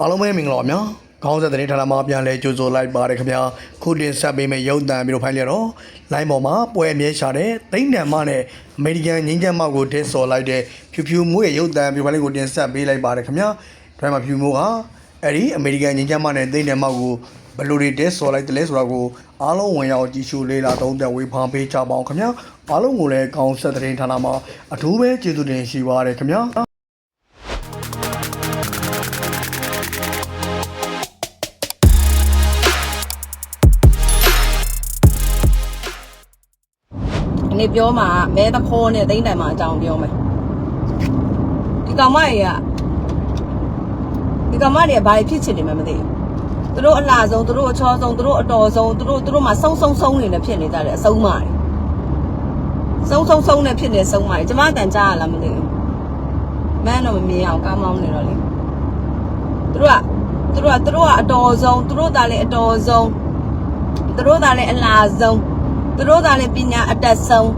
အားလုံးပဲမင်္ဂလာပါများခေါင်းဆက်တဲ့ဌာနမှာပြန်လဲကြိုဆိုလိုက်ပါတယ်ခင်ဗျာခုတင်ဆက်ပေးမယ့်ရုပ်သံပြီးတော့ဖိုင်ရတော့လိုင်းပေါ်မှာပွဲအမြဲရှာတဲ့တိမ့်တန်မနဲ့အမေရိကန်ငင်းချက်မောက်ကိုတင်းစော်လိုက်တဲ့ဖြူဖြူမိုးရဲ့ရုပ်သံပြီးဖိုင်လေးကိုတင်ဆက်ပေးလိုက်ပါတယ်ခင်ဗျာဒါမှဖြူမိုးကအဲ့ဒီအမေရိကန်ငင်းချက်မောက်နဲ့တိမ့်တန်မောက်ကိုဘယ်လိုတွေတင်းစော်လိုက်တယ်လဲဆိုတာကိုအားလုံးဝင်ရောက်ကြည့်ရှုလေ့လာသုံးသပ်ဝေဖန်ပေးကြပါအောင်ခင်ဗျာအားလုံးကိုလည်းခေါင်းဆက်တဲ့ဌာနမှာအထူးပဲကျေးဇူးတင်ရှိပါတယ်ခင်ဗျာ ပြောမှာမဲသခေါ်နဲ့သိမ့်တိုင်မှာအကြောင်းပြောမယ်ဒီကောင်မတွေကဒီကောင်မတွေကဘာဖြစ်ချင်နေမှမသိဘူးသူတို့အလားဆုံးသူတို့အချောဆုံးသူတို့အတော်ဆုံးသူတို့သူတို့မှစုံစုံစုံနေနဲ့ဖြစ်နေကြတယ်အဆုံးမတွေစုံစုံစုံနဲ့ဖြစ်နေစုံမတွေကျမတန်ကြားရလားမသိဘူးမန်းတော့မမြင်အောင်ကားမောင်းနေတော့လေသူတို့ကသူတို့ကသူတို့ကအတော်ဆုံးသူတို့သာလေအတော်ဆုံးသူတို့သာလေအလားဆုံး သူတို့သာလေပညာအတက်ဆုံး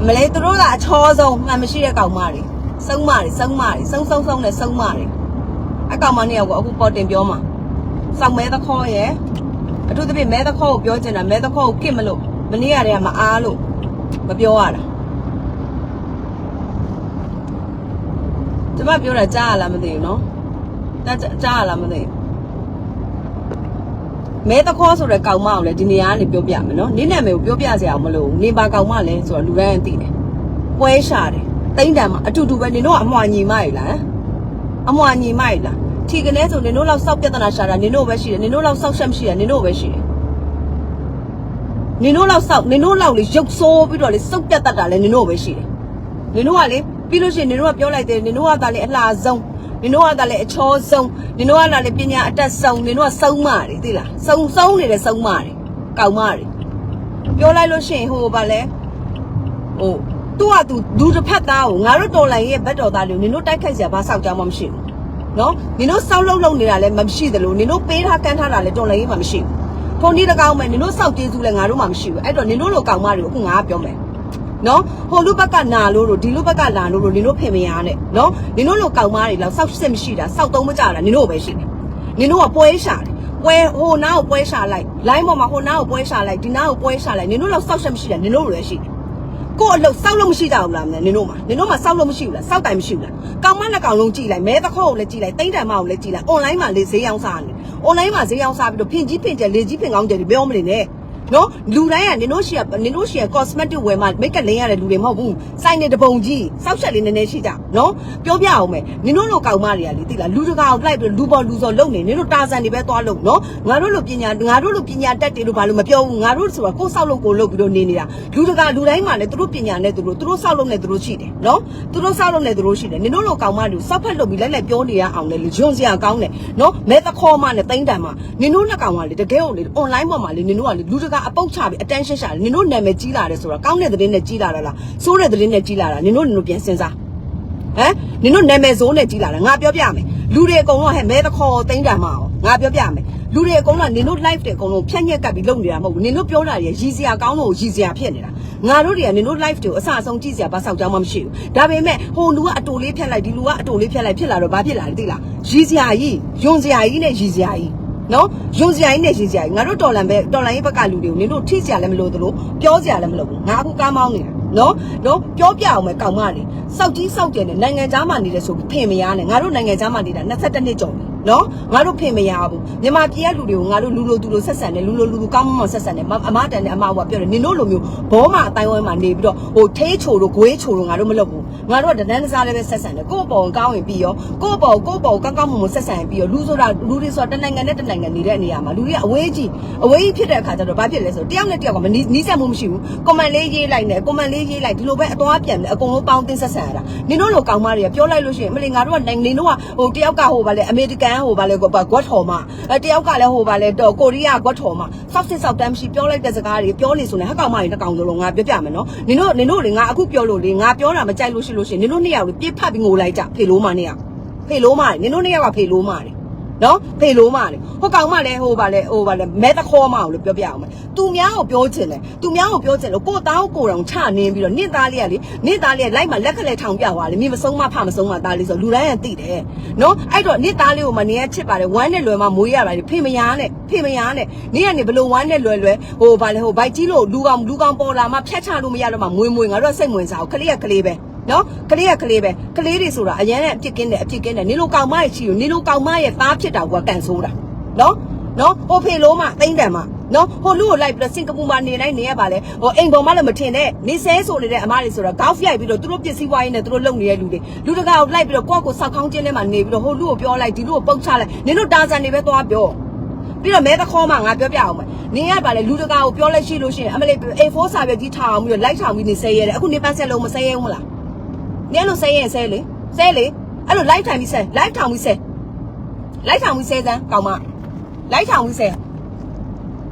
အမလေးသူတို့ကအချောဆုံးမှန်မရှိတဲ့ကောင်မတွေစုံမတွေစုံမတွေစုံစုံစုံနဲ့စုံမတွေအကောင်မနှစ်ယောက်ကိုအခုပေါ်တင်ပြောမှာစောက်မဲသခေါ်ရဲ့အထူးသဖြင့်မဲသခေါ်ကိုပြောချင်တာမဲသခေါ်ကိုကစ်မလို့မနေ့ကတည်းကမအားလို့မပြောရတာကျမပြောတာကြားရလားမသိဘူးနော်ကြားကြားရလားမသိဘူး မဲသခေါ်ဆိုတဲ့ကောင်မအောင်လေဒီနေရာကနေပြောပြမယ်နော်နင်းနာမည်ကိုပြောပြစရာမလိုဘူးနေပါကောင်မလဲဆိုတော့လူတိုင်းသိတယ်ပွဲရှာတယ်တိမ့်တံမှာအတူတူပဲနင်တို့ကအမွှာညီမရလားဟမ်အမွှာညီမရလားထီကနေဆိုနင်တို့လောက်စောက်ပြဿနာရှာတာနင်တို့ပဲရှိတယ်နင်တို့လောက်စောက်ရှက်မရှိတာနင်တို့ပဲရှိတယ်နင်တို့လောက်စောက်နင်တို့လောက်လေရုပ်ဆိုးပြီးတော့လေစုပ်ပြတ်တတ်တာလေနင်တို့ပဲရှိတယ်နင်တို့ကလေပြီးလို့ရှိရင်နင်တို့ကပြောလိုက်တယ်နင်တို့ကသာလေအလှဆုံး နင်တို့ကသာလေအချောဆုံးနင်တို့ကသာလေပညာအတက်ဆုံးနင်တို့ကစုံမတွေသိလားစုံစုံနေတဲ့စုံမတွေကောင်မတွေပြောလိုက်လို့ရှိရင်ဟိုဘာလဲဟိုသူကသူဒူတစ်ဖက်သားကိုငါတို့တော်လိုင်းရဲ့ဘက်တော်သားတွေကိုနင်တို့တိုက်ခိုက်စရာဘာစောက်ကြမှမရှိဘူးနော်နင်တို့စောက်လုံးလုံးနေတာလည်းမရှိသလိုနင်တို့ပေးထားကမ်းထားတာလည်းတော်လိုင်းရဲ့မှမရှိဘူးထုံဒီတကောင်မဲ့နင်တို့စောက်ကျေးဇူးလည်းငါတို့မှမရှိဘူးအဲ့တော့နင်တို့လိုကောင်မတွေကိုအခုငါကပြောမယ် နော်ဟိုလူဘက်ကနာလို့လို့ဒီလူဘက်ကလာလို့လို့နင်တို့ဖင်မရနဲ့နော်နင်တို့လိုကောင်မားတွေလောက်စောက်စစ်မရှိတာစောက်သုံးမကြတာနင်တို့ပဲရှိတယ်နင်တို့ကပွဲရှာတယ်ပွဲဟိုနားကိုပွဲရှာလိုက်လိုင်းပေါ်မှာဟိုနားကိုပွဲရှာလိုက်ဒီနားကိုပွဲရှာလိုက်နင်တို့လောက်စောက်ချက်မရှိတာနင်တို့လိုလည်းရှိတယ်ကို့အလုပ်စောက်လို့မရှိကြဘူးလားနင်တို့မှာနင်တို့မှာစောက်လို့မရှိဘူးလားစောက်တိုင်မရှိဘူးလားကောင်မနဲ့ကောင်လုံးကြည့်လိုက်မဲသခေါ့ကိုလည်းကြည့်လိုက်တိမ့်တန်မကိုလည်းကြည့်လိုက်အွန်လိုင်းမှာလေဈေးရောင်းစားနေအွန်လိုင်းမှာဈေးရောင်းစားပြီးတော့ဖင်ကြီးဖင်ကျဲလေကြီးဖင်ကောင်းကျဲတွေပြောမနေနဲ့ နော်လူတိုင်းကနင်တို့ရှိရနင်တို့ရှိရ cosmetic ဝယ်မှ make up လင်းရတဲ့လူတွေမဟုတ်ဘူးစိုက်နေတပုံကြီးစောက်ချက်လေးနည်းနည်းရှိကြနော်ပြောပြအောင်မယ်နင်တို့လိုကောင်မတွေကလေသိလားလူတကာကိုလိုက်ပြီးလူပေါ်လူစော်လုံနေနင်တို့တာဆန်တွေပဲသွားလုံနော်ငါတို့လိုပညာငါတို့လိုပညာတက်တယ်လို့ဘာလို့မပြောဘူးငါတို့ဆိုတာကိုယ်ဆောက်လို့ကိုယ်လုပ်ပြီးတော့နေနေတာလူတကာလူတိုင်းမှာလည်းသူတို့ပညာနဲ့သူတို့သူတို့ဆောက်လို့နဲ့သူတို့ရှိတယ်နော်သူတို့ဆောက်လို့နဲ့သူတို့ရှိတယ်နင်တို့လိုကောင်မတွေစောက်ဖက်လုပ်ပြီးလိုက်လိုက်ပြောနေရအောင်လေညွန်စရာကောင်းတယ်နော်မဲသခေါ်မနဲ့တိမ့်တန်မနင်တို့နှစ်ကောင်ကလေတကယ်ကိုလေ online ပေါ်မှာလေနင်တို့ကလေလူတကာအပုတ်ချပြီး attention ရှာတယ်နင်တို့နာမည်ကြီးလာတယ်ဆိုတာကောင်းတဲ့သတင်းနဲ့ကြီးလာတာလားဆိုးတဲ့သတင်းနဲ့ကြီးလာတာနင်တို့နင်တို့ပြန်စဉ်းစားဟမ်နင်တို့နာမည်ဆိုးနဲ့ကြီးလာတာငါပြောပြမယ်လူတွေအကုန်လုံးဟဲ့မဲသခေါ်တိမ့်တန်မအောင်ငါပြောပြမယ်လူတွေအကုန်လုံးကနင်တို့ live တွေအကုန်လုံးဖြန့်ညက်ကပ်ပြီးလုပ်နေတာမဟုတ်ဘူးနင်တို့ပြောတာတွေရည်စရာကောင်းလို့ရည်စရာဖြစ်နေတာငါတို့တွေကနင်တို့ live တွေကိုအဆအဆုံးကြည့်စရာဘာဆောက်ကြောင်းမှမရှိဘူးဒါပေမဲ့ဟိုလူကအတူလေးဖြတ်လိုက်ဒီလူကအတူလေးဖြတ်လိုက်ဖြစ်လာတော့ဘာဖြစ်လာလဲသိလားရည်စရာကြီးယွန်စရာကြီးနဲ့ရည်စရာကြီး နော်ယုံစရာကြီးနဲ့ရှင်စရာကြီးငါတို့တော်လန်ပဲတော်လန်ရေးဘက်ကလူတွေကိုနင်တို့ထိစရာလည်းမလိုသလိုပြောစရာလည်းမလိုဘူးငါအခုကားမောင်းနေတာနော်နော်ပြောပြအောင်မယ်ကောင်မလေးစောက်ကြီးစောက်တယ်နဲ့နိုင်ငံသားမှနေတယ်ဆိုဖင်မရနဲ့ငါတို့နိုင်ငံသားမှနေတာ22နှစ်ကျော်ပြီနော်ငါတို့ဖင်မရဘူးမြန်မာပြည်ကလူတွေကိုငါတို့လူလိုသူလိုဆက်ဆံတယ်လူလိုလူလိုကောင်းမွန်ဆက်ဆံတယ်အမတန်နဲ့အမကပြောတယ်နင်တို့လိုမျိုးဘောမအတိုင်းဝိုင်းမှာနေပြီးတော့ဟိုထေးချိုတို့ဂွေးချိုတို့ငါတို့မလုပ်ဘူး ငါတို့ကတန်းတစားလည်းပဲဆက်ဆံတယ်ကိုယ့်ဘောကောင်းရင်ပြီးရောကိုယ့်ဘောကိုယ့်ဘောကောင်းကောင်းမွန်မွန်ဆက်ဆံရင်ပြီးရောလူဆိုတာလူတွေဆိုတာတနိုင်ငံနဲ့တနိုင်ငံနေတဲ့နေရာမှာလူတွေကအဝေးကြီးအဝေးကြီးဖြစ်တဲ့အခါကျတော့ဘာဖြစ်လဲဆိုတော့တယောက်နဲ့တယောက်ကမနီးနီးစပ်မှုမရှိဘူးကွန်မန့်လေးရေးလိုက်နေကွန်မန့်လေးရေးလိုက်ဒီလိုပဲအသွားပြန်တယ်အကုန်လုံးပေါင်းတင်ဆက်ဆံရတာနင်တို့လိုကောင်မတွေကပြောလိုက်လို့ရှိရင်မလီငါတို့ကနိုင်ငံတို့ကဟိုတယောက်ကဟိုဗာလဲအမေရိကန်ဟိုဗာလဲကွက်ထော်မှာအဲတယောက်ကလည်းဟိုဗာလဲတော့ကိုရီးယားကွက်ထော်မှာစောက်စစ်စောက်တမ်းမရှိပြောလိုက်တဲ့စကားတွေပြောနေဆိုရင်ဟက်ကောင်မတွေတစ်ကောင်လုံးငါပြောပြမယ်နော်နင်တို့နင်တို့လေငါအခုပြောလို့လေငါပြောတာမကြိုက်လို့ရှိလို့ရှိရင်နင်တို့နှစ်ယောက်လေပြစ်ဖတ်ပြီးငိုလိုက်ကြဖေလို့မနှစ်ယောက်ဖေလို့မတွေနင်တို့နှစ်ယောက်ကဖေလို့မတွေနော်ဖေလို့မလေဟိုကောင်မလည်းဟိုပါလေဟိုပါလေမဲတခေါ်မအောင်လို့ပြောပြအောင်မယ်သူများကိုပြောချင်တယ်သူများကိုပြောချင်လို့ကိုသားကိုကိုတောင်ချနင်းပြီးတော့နင့်သားလေးကလေနင့်သားလေးကလိုက်မှလက်ခလက်ထောင်ပြသွားလေမိမဆုံးမဖမဆုံးမသားလေးဆိုလူတိုင်းကသိတယ်နော်အဲ့တော့နင့်သားလေးကိုမနေရချစ်ပါတယ်ဝမ်းနဲ့လွယ်မှမွေးရတာလေဖေမယားနဲ့ဖေမယားနဲ့နင့်ကနေဘလို့ဝမ်းနဲ့လွယ်လွယ်ဟိုပါလေဟိုဘိုက်ကြီးလို့လူကောင်လူကောင်ပေါ်လာမှဖြတ်ချလို့မရတော့မှမွေးမွေးငါတို့ကစိတ်ဝင်စားအောင်ကလေးကကလေးပဲ နော်ကလေးကကလေးပဲကလေးတွေဆိုတာအရန်နဲ့အပြစ်ကင်းတယ်အပြစ်ကင်းတယ်နင်လိုကောင်မရဲ့ချီကိုနင်လိုကောင်မရဲ့သားဖြစ်တာကကန်ဆိုးတာနော်နော်ဟိုဖေလုံးမတိမ့်တယ်မနော်ဟိုလူကိုလိုက်ပြီးတော့စင်ကာပူမှာနေတိုင်းနေရပါလေဟိုအိမ်ပေါ်မှာလည်းမထင်နဲ့နေဆဲဆိုနေတဲ့အမတွေဆိုတာကောက်ရိုက်ပြီးတော့သူတို့ပစ္စည်းဝိုင်းနဲ့သူတို့လုံနေတဲ့လူတွေလူတကာကိုလိုက်ပြီးတော့ကိုယ့်ကိုစောက်ခေါင်းချင်းထဲမှာနေပြီးတော့ဟိုလူကိုပြောလိုက်ဒီလူကိုပုတ်ချလိုက်နင်တို့တာဇန်တွေပဲသွားပြောပြီးတော့မဲသခေါ်မှငါပြောပြအောင်မယ်နင်ကပါလေလူတကာကိုပြောလိုက်ရှိလို့ရှိရင်အမလေး A4 စာရွက်ကြီးထားအောင်ပြီးတော့လိုက်ထောင်ပြီးနေဆဲရဲတယ်အခုနေပတ်ဆက်လုံးမဆဲရဲဘူးမလား နင်အဲ့လိုဆဲရဲဆဲလေဆဲလေအဲ့လိုလိုက်ထိုင်ပြီးဆဲလိုက်ထောင်ပြီးဆဲလိုက်ထောင်ပြီးဆဲစမ်းကောင်မလိုက်ထောင်ပြီးဆဲ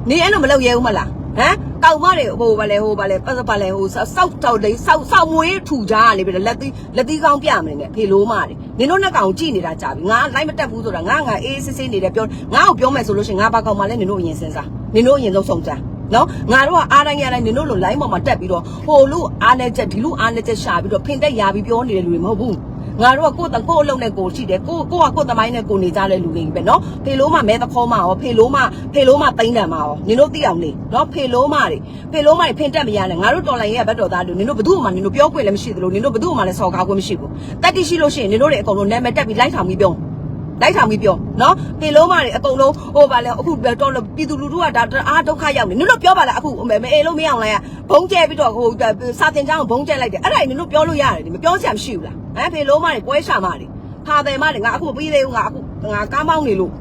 နင်အဲ့လိုမလုပ်ရဲဘူးမလားဟမ်ကောင်မတွေဟိုပါလေဟိုပါလေပတ်စပါလေဟိုစောက်တောက်လေးစောက်စောက်မွေးထူကြရလေပြီးတော့လက်သီးလက်သီးကောင်းပြမနေနဲ့ဖေလိုမတွေနင်တို့နှစ်ကောင်ကြည့်နေတာကြာပြီငါလိုက်မတက်ဘူးဆိုတာငါငါအေးစစ်စစ်နေတယ်ပြောငါ့ကိုပြောမယ်ဆိုလို့ရှိရင်ငါဘာကောင်မှလည်းနင်တို့အရင်စဉ်းစားနင်တို့အရင်ဆုံးဆုံးကြ နော်ငါတို့ကအားတိုင်းရတိုင်းနင်တို့လို line ပေါ်မှာတက်ပြီးတော့ဟိုလူအားနေချက်ဒီလူအားနေချက်ရှာပြီးတော့ဖင်တက်ရပြီးပြောနေတဲ့လူတွေမဟုတ်ဘူးငါတို့ကကိုယ့်တကိုယ့်အလုံးနဲ့ကိုယ်ရှိတယ်ကိုကိုကကိုယ့်တမိုင်းနဲ့ကိုယ်နေကြတဲ့လူတွေပဲနော်ဖေလိုမမဲသခေါ်မရောဖေလိုမဖေလိုမတိမ့်တယ်မရောနင်တို့သိအောင်လေနော်ဖေလိုမတွေဖေလိုမတွေဖင်တက်မရနဲ့ငါတို့တော်လိုင်းရဲ့ဘက်တော်သားတို့နင်တို့ဘသူ့မှနင်တို့ပြောခွင့်လည်းမရှိသလိုနင်တို့ဘသူ့မှလည်းစော်ကားခွင့်မရှိဘူးတက်တိရှိလို့ရှိရင်နင်တို့တွေအကုန်လုံးနာမည်တက်ပြီးလိုက်ဆောင်ပြီးပြော လိုက်ထောင်ပြီးပြောနော်ဖေလုံးမတွေအကုန်လုံးဟိုပါလေအခုတော့ပြည်သူလူထုကဒါအားဒုက္ခရောက်နေနင်တို့ပြောပါလားအခုမအေးလို့မရအောင်လားဘုံကျဲပြီးတော့ဟိုစာတင်ကြောင်းဘုံကျဲလိုက်တယ်အဲ့ဒါနင်တို့ပြောလို့ရတယ်မပြောချင်မရှိဘူးလားဟမ်ဖေလုံးမတွေပွဲရှာမတွေဖာတယ်မတွေငါအခုမပြီးသေးဘူးငါအခုငါကားမောင်းနေလို့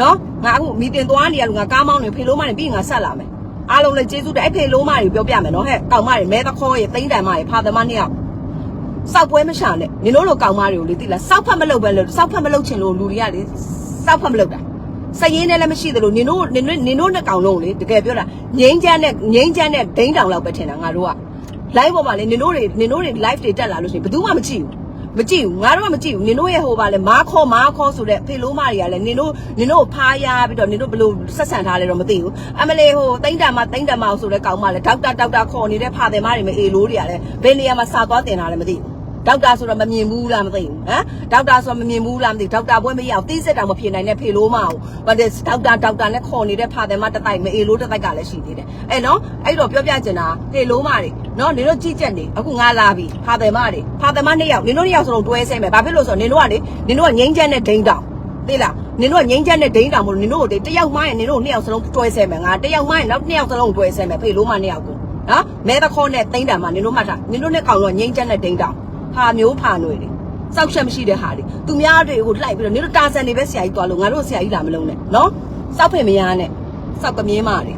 နော်ငါအခုမီတင်သွားနေရလို့ငါကားမောင်းနေဖေလုံးမတွေပြီးငါဆက်လာမယ်အားလုံးလည်းကျေးဇူးတင်အဲ့ဖေလုံးမတွေပြောပြမယ်နော်ဟဲ့ကောင်မတွေမဲသခေါ်ရေတိမ့်တန်မတွေဖာတယ်မနှစ်ယောက် စောက်ပွဲမရှာနဲ့နင်တို့လိုကောင်မတွေကိုလေသိလားစောက်ဖက်မလုပ်ပဲလို့စောက်ဖက်မလုပ်ချင်လို့လူတွေကလေစောက်ဖက်မလုပ်တာစရင်နဲ့လည်းမရှိသလိုနင်တို့နင်တို့နင်တို့နှစ်ကောင်လုံးလေတကယ်ပြောတာငိမ့်ချမ်းနဲ့ငိမ့်ချမ်းနဲ့ဒိန်းတောင်လောက်ပဲထင်တာငါတို့က live ပေါ်မှာလေနင်တို့တွေနင်တို့တွေ live တွေတက်လာလို့ရှိရင်ဘယ်သူမှမကြည့်ဘူးမကြည့်ဘူးငါတို့ကမကြည့်ဘူးနင်တို့ရဲ့ဟိုပါလေမားခေါ်မားခေါ်ဆိုတဲ့ဖေလိုးမတွေကလည်းနင်တို့နင်တို့ကိုဖားရပြီးတော့နင်တို့ဘယ်လိုဆက်ဆံထားလဲတော့မသိဘူးအမလေးဟိုတိမ့်တံမတိမ့်တံမအောင်ဆိုတဲ့ကောင်မလည်းဒေါက်တာဒေါက်တာခေါ်နေတဲ့ဖာတယ်မတွေမအေလို့တွေကလည်းဘယ်နေရာမှာစာသွားတင်တာလဲမသိဘူး ဒေါက်တာဆိုတော့မမြင်ဘူးလားမသိဘူးဟမ်ဒေါက်တာဆိုတော့မမြင်ဘူးလားမသိဘူးဒေါက်တာဘွဲမရအောင်သိစစ်တောင်မဖြစ်နိုင်တဲ့ဖေလို့မအောင်ဘာတဲ့ဒေါက်တာဒေါက်တာနဲ့ခေါ်နေတဲ့ဖာတယ်မတစ်တိုက်မအေလို့တစ်တိုက်ကလည်းရှိသေးတယ်အဲ့နော်အဲ့တော့ပြောပြချင်တာဖေလို့မတွေနော်နင်တို့ကြည့်ချက်နေအခုငါလာပြီဖာတယ်မတွေဖာတယ်မနှစ်ယောက်နင်တို့နှစ်ယောက်စလုံးတွဲဆဲမယ်ဘာဖြစ်လို့ဆိုတော့နင်တို့ကလေနင်တို့ကငိမ့်ချက်နဲ့ဒိန်းတောင်သိလားနင်တို့ကငိမ့်ချက်နဲ့ဒိန်းတောင်မလို့နင်တို့ကိုတယောက်မှရင်နင်တို့နှစ်ယောက်စလုံးတွဲဆဲမယ်ငါတယောက်မှရင်နောက်နှစ်ယောက်စလုံးတွဲဆဲမယ်ဖေလို့မနှစ်ယောက်ကိုနော်မဲသခေါ်နဲ့တိမ့်တံမှာနင်တို့မှတ်တာနင်တို့နဲ့ကောင်တော့ငိမ့်ချက်နဲ့ဒိန်းတောင် ဖာမျိုးဖာຫນွေတွေစောက်ချက်မရှိတဲ့ဟာတွေသူများတွေကိုလိုက်ပြီးတော့နင်တို့တာဆန်နေပဲဆရာကြီးသွားလို့ငါတို့ဆရာကြီးလာမလုံးနဲ့နော်စောက်ဖင်မရနဲ့စောက်ကမြင်းမတွေ